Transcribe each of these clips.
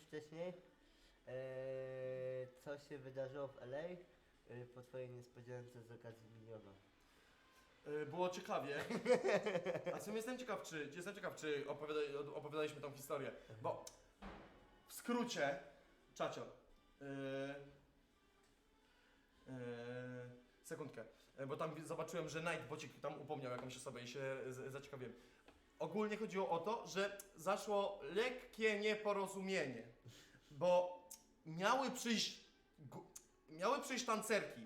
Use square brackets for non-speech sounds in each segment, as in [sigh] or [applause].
wcześniej. Eee, co się wydarzyło w LA eee, po twojej niespodziance z okazji miliona? Y, Było ciekawie. A jestem ciekaw, czy jestem ciekaw, czy opowiada, opowiadaliśmy tą historię. Bo w skrócie, czacio. Sekundkę. Bo tam zobaczyłem, że Nightbocik tam upomniał jakąś osobę i się zaciekawiłem. Ogólnie chodziło o to, że zaszło lekkie nieporozumienie, bo miały przyjść, miały przyjść tancerki.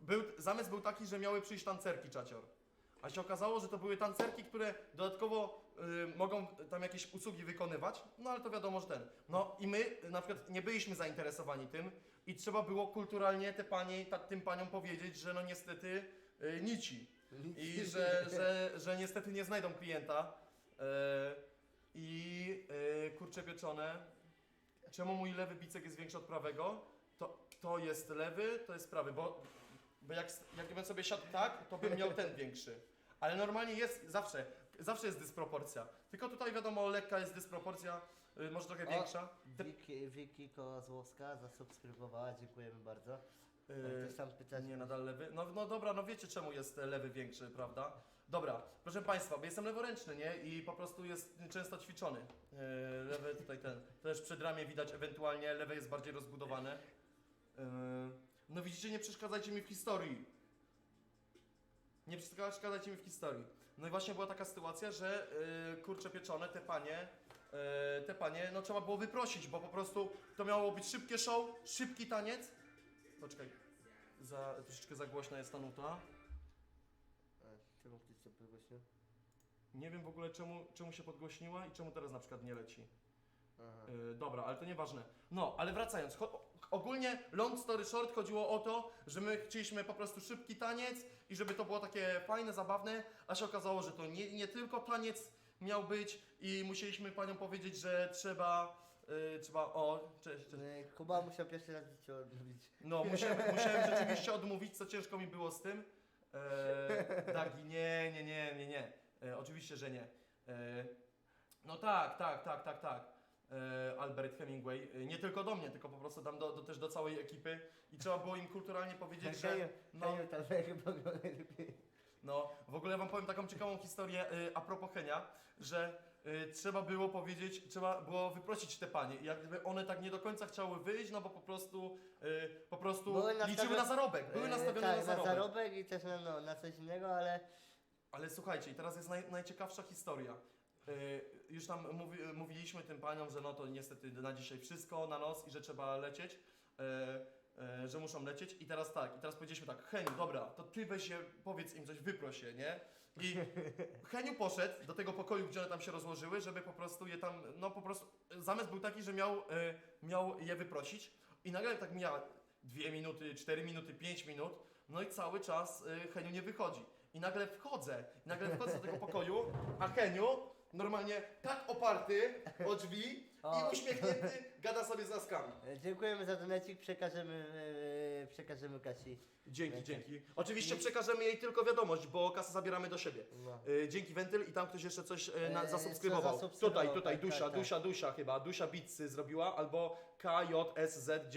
Był, zamysł był taki, że miały przyjść tancerki czacior. A się okazało, że to były tancerki, które dodatkowo y, mogą tam jakieś usługi wykonywać, no ale to wiadomo, że ten. No i my na przykład nie byliśmy zainteresowani tym i trzeba było kulturalnie te panie, ta, tym paniom powiedzieć, że no niestety y, nici. I że, że, że niestety nie znajdą klienta. Y, I y, kurcze pieczone. Czemu mój lewy bicek jest większy od prawego? To, to jest lewy, to jest prawy, bo, bo jak, jakbym sobie siadł tak, to bym miał ten większy. Ale normalnie jest zawsze, zawsze jest dysproporcja. Tylko tutaj wiadomo, lekka jest dysproporcja, y, może trochę większa. Te, Wiki, Wiki Kołazłowska zasubskrybowała, dziękujemy bardzo. Y, Ktoś tam pyta, nie, nadal lewy. No, no dobra, no wiecie czemu jest lewy większy, prawda? Dobra, proszę Państwa, bo jestem leworęczny, nie? I po prostu jest często ćwiczony. Yy, lewy tutaj ten, też przedramię widać ewentualnie, lewe jest bardziej rozbudowane. Yy, no widzicie, nie przeszkadzajcie mi w historii. Nie przeszkadzajcie mi w historii. No i właśnie była taka sytuacja, że yy, kurcze pieczone, te panie, yy, te panie, no trzeba było wyprosić, bo po prostu to miało być szybkie show, szybki taniec. Poczekaj, za, troszeczkę za głośna jest ta nuta. A, Czemu podgłośnił? Nie wiem w ogóle czemu, czemu się podgłośniła i czemu teraz na przykład nie leci. Aha. Yy, dobra, ale to nieważne. No, ale wracając, cho- ogólnie long story short chodziło o to, że my chcieliśmy po prostu szybki taniec i żeby to było takie fajne, zabawne, a się okazało, że to nie, nie tylko taniec miał być i musieliśmy paniom powiedzieć, że trzeba, yy, trzeba, o, cześć, cześć. Eee, Kuba musiał pierwszy raz życie odmówić. No, musiałem, musiałem rzeczywiście odmówić, co ciężko mi było z tym. E, Dagi, nie, nie, nie, nie, nie. E, oczywiście, że nie. E, no tak, tak, tak, tak, tak. E, Albert Hemingway. E, nie tylko do mnie, tylko po prostu tam do, do, też do całej ekipy. I trzeba było im kulturalnie powiedzieć, że... No, Heniu tam chyba go najlepiej. no, w ogóle wam powiem taką ciekawą historię y, a propos Henia, że y, trzeba było powiedzieć, trzeba było wyprosić te panie. I jak gdyby one tak nie do końca chciały wyjść, no bo po prostu, y, po prostu Były liczyły na zarobek, były Eee, nastawione tak, na zarobek. na zarobek i też na, no, na coś innego, ale Ale słuchajcie, i teraz jest naj, najciekawsza historia. Y, już tam mówi, mówiliśmy tym paniom, że no to niestety na dzisiaj wszystko, na nos i że trzeba lecieć. y, y, że muszą lecieć i teraz tak, i teraz powiedzieliśmy tak, Heniu, dobra, to ty weź się, powiedz im coś, wyproś je, nie? I [laughs] Heniu poszedł do tego pokoju, gdzie one tam się rozłożyły, żeby po prostu je tam, no po prostu, zamysł był taki, że miał, y, miał je wyprosić i nagle tak mija dwie minuty, cztery minuty, pięć minut, no i cały czas y, Heniu nie wychodzi. I nagle wchodzę, i nagle wchodzę do tego pokoju, a Heniu normalnie tak oparty o drzwi. I uśmiechnięty gada sobie z laskami. e, dziękujemy za donecik, przekażemy, e, przekażemy Kasi. Dzięki, dzięki. Oczywiście przekażemy jej tylko wiadomość, bo kasę zabieramy do siebie. No. Y, dzięki Wentyl i tam ktoś jeszcze coś y, na, E, zasubskrybował. co zasubskrybował, Tutaj, tutaj, tak, Dusia, tak, tak. Dusia, Dusia chyba. Dusia Bitsy zrobiła albo KJSZ